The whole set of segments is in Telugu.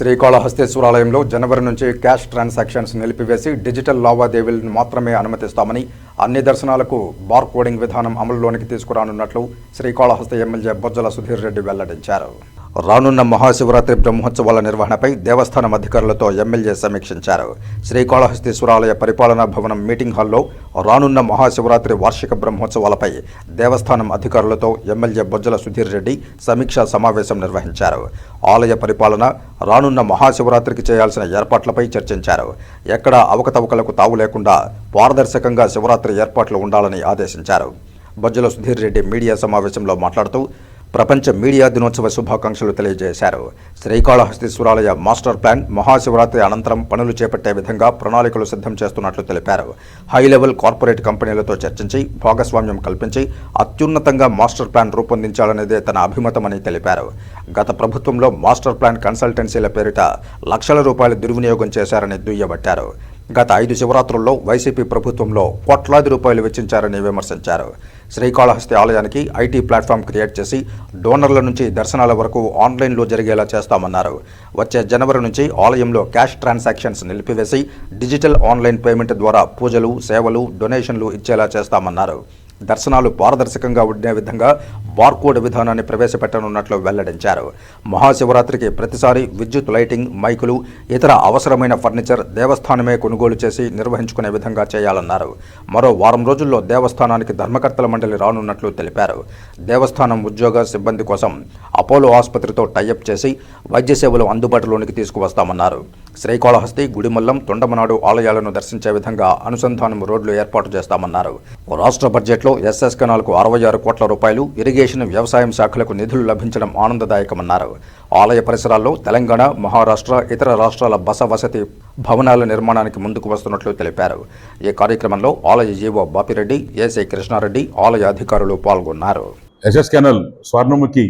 శ్రీకాళహస్తేశ్వరాలయంలో జనవరి నుంచి క్యాష్ ట్రాన్సాక్షన్స్ నిలిపివేసి డిజిటల్ లావాదేవీలను మాత్రమే అనుమతిస్తామని అన్ని దర్శనాలకు బార్ కోడింగ్ విధానం అమలులోనికి తీసుకురానున్నట్లు శ్రీకాళహస్తి ఎమ్మెల్యే బొజ్జల సుధీర్ రెడ్డి వెల్లడించారు. రానున్న మహాశివరాత్రి బ్రహ్మోత్సవాల నిర్వహణపై దేవస్థానం అధికారులతో ఎమ్మెల్యే సమీక్షించారు. శ్రీకాళహస్తీశ్వరాలయ పరిపాలనా భవనం మీటింగ్ హాల్లో రానున్న మహాశివరాత్రి వార్షిక బ్రహ్మోత్సవాలపై దేవస్థానం అధికారులతో ఎమ్మెల్యే బొజ్జల సుధీర్ రెడ్డి సమీక్షా సమావేశం నిర్వహించారు. ఆలయ పరిపాలన రానున్న మహాశివరాత్రికి చేయాల్సిన ఏర్పాట్లపై చర్చించారు. ఎక్కడా అవకతవకలకు తావు లేకుండా పారదర్శకంగా శివరాత్రి ఏర్పాట్లు ఉండాలని ఆదేశించారు. బొజ్జల సుధీర్ రెడ్డి మీడియా సమావేశంలో మాట్లాడుతూ ప్రపంచ మీడియా దినోత్సవ శుభాకాంక్షలు తెలియజేశారు. శ్రీకాళహస్తీశ్వరాలయ మాస్టర్ ప్లాన్ మహాశివరాత్రి అనంతరం పనులు చేపట్టే విధంగా ప్రణాళికలు సిద్ధం చేస్తున్నట్లు తెలిపారు. హై లెవెల్ కార్పొరేట్ కంపెనీలతో చర్చించి భాగస్వామ్యం కల్పించి అత్యున్నతంగా మాస్టర్ ప్లాన్ రూపొందించాలనేదే తన అభిమతమని తెలిపారు. గత ప్రభుత్వంలో మాస్టర్ ప్లాన్ కన్సల్టెన్సీల పేరిట లక్షల రూపాయలు దుర్వినియోగం చేశారని దుయ్యబట్టారు. గత ఐదు శివరాత్రుల్లో వైసీపీ ప్రభుత్వంలో కోట్లాది రూపాయలు వెచ్చించారని విమర్శించారు. శ్రీకాళహస్తి ఆలయానికి ఐటీ ప్లాట్ఫామ్ క్రియేట్ చేసి డోనర్ల నుంచి దర్శనాల వరకు ఆన్లైన్లో జరిగేలా చేస్తామన్నారు. వచ్చే జనవరి నుంచి ఆలయంలో క్యాష్ ట్రాన్సాక్షన్స్ నిలిపివేసి డిజిటల్ ఆన్లైన్ పేమెంట్ ద్వారా పూజలు సేవలు డొనేషన్లు ఇచ్చేలా చేస్తామన్నారు. దర్శనాలు పారదర్శకంగా ఉండే విధంగా బార్కోడ్ విధానాన్ని ప్రవేశపెట్టనున్నట్లు వెల్లడించారు. మహాశివరాత్రికి ప్రతిసారి విద్యుత్ లైటింగ్ మైకులు ఇతర అవసరమైన ఫర్నిచర్ దేవస్థానమే కొనుగోలు చేసి నిర్వహించుకునే విధంగా చేయాలన్నారు. మరో వారం రోజుల్లో దేవస్థానానికి ధర్మకర్తల మండలి రానున్నట్లు తెలిపారు. దేవస్థానం ఉద్యోగ సిబ్బంది కోసం అపోలో ఆసుపత్రితో టైఅప్ చేసి వైద్య సేవలు అందుబాటులోనికి తీసుకువస్తామన్నారు. శ్రీకాళహస్తి గుడిమల్లం తొండమనాడు ఆలయాలను దర్శించే విధంగా అనుసంధానం రోడ్లు ఏర్పాటు చేస్తామన్నారు. రాష్ట్ర బడ్జెట్లో ఎస్ఎస్ కెనాల్కు అరవై ఆరు కోట్ల రూపాయలు ఇరిగేషన్ వ్యవసాయం శాఖలకు నిధులు లభించడం ఆనందదాయకమన్నారు. ఆలయ పరిసరాల్లో తెలంగాణ మహారాష్ట్ర ఇతర రాష్ట్రాల బస వసతి భవనాల నిర్మాణానికి ముందుకు వస్తున్నట్లు తెలిపారు. ఈ కార్యక్రమంలో ఆలయ జీవో బాపిరెడ్డి ఏసీ కృష్ణారెడ్డి ఆలయ అధికారులు పాల్గొన్నారు. ఎస్ఎస్ కెనల్ స్వర్ణముఖి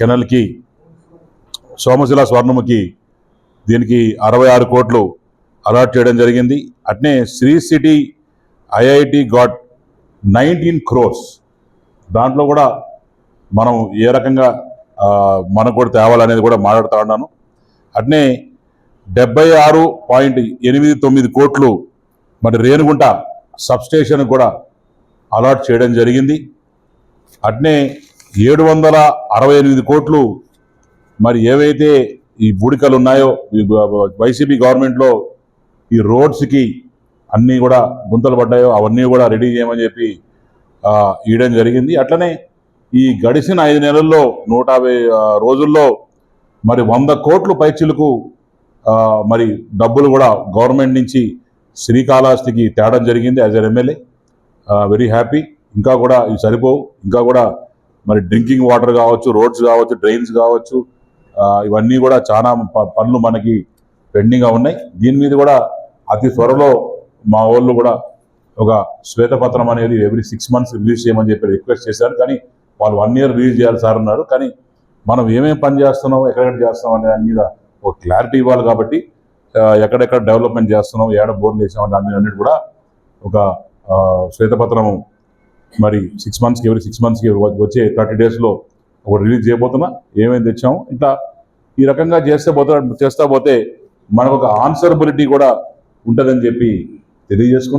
కెనల్కి సోమశిల స్వర్ణముఖి దీనికి అరవై ఆరు కోట్లు అలాట్ చేయడం జరిగింది. అట్నే Sri City IIT got nineteen crores దాంట్లో కూడా మనం ఏ రకంగా మనకు కూడా తేవాలనేది కూడా మాట్లాడుతూ ఉన్నాను. అట్నే డెబ్బై ఆరు పాయింట్ ఎనిమిది తొమ్మిది కోట్లు మరి రేణుగుంట సబ్స్టేషన్ కూడా అలాట్ చేయడం జరిగింది. అట్నే ఏడు వందల అరవై ఎనిమిది కోట్లు మరి ఏవైతే ఈ బూడికలు ఉన్నాయో ఈ వైసీపీ గవర్నమెంట్లో ఈ రోడ్స్కి అన్నీ కూడా గుంతలు పడ్డాయో అవన్నీ కూడా రెడీ చేయమని చెప్పి ఇవ్వడం జరిగింది. అట్లనే ఈ గడిచిన ఐదు నెలల్లో నూట యాభై రోజుల్లో మరి వంద కోట్లు పైచీలకు మరి డబ్బులు కూడా గవర్నమెంట్ నుంచి శ్రీకాళహస్తికి తేడం జరిగింది as an MLA. Very happy. ఇంకా కూడా ఇవి సరిపోవు. ఇంకా కూడా మరి డ్రింకింగ్ వాటర్ కావచ్చు రోడ్స్ కావచ్చు డ్రైన్స్ కావచ్చు ఇవన్నీ కూడా చాలా ప- పనులు మనకి పెండింగ్గా ఉన్నాయి. దీని మీద కూడా అతి త్వరలో మా వాళ్ళు కూడా ఒక శ్వేతపత్రం అనేది ఎవ్రీ సిక్స్ మంత్స్ రిలీజ్ చేయమని చెప్పి రిక్వెస్ట్ చేశారు. కానీ వాళ్ళు వన్ ఇయర్ రిలీజ్ చేయాలి సార్ అన్నారు. కానీ మనం ఏమేమి పని చేస్తున్నాం ఎక్కడెక్కడ చేస్తున్నాం అనే దాని మీద ఒక క్లారిటీ ఇవ్వాలి కాబట్టి ఎక్కడెక్కడ డెవలప్మెంట్ చేస్తున్నాం ఏడ బోర్లు చేసాం దాని అన్నిటి కూడా ఒక ఆ, శ్వేతపత్రము మరి సిక్స్ మంత్స్కి ఎవరి సిక్స్ మంత్స్కి వచ్చే థర్టీ డేస్లో ఒకటి రిలీజ్ చేయబోతున్నా ఏమేమి తెచ్చాము. ఇట్లా ఈ రకంగా చేస్తే పోతే చేస్తా పోతే మనకు ఒక ఆన్సరబిలిటీ కూడా ఉంటుందని చెప్పి తెలియజేసుకుంటాం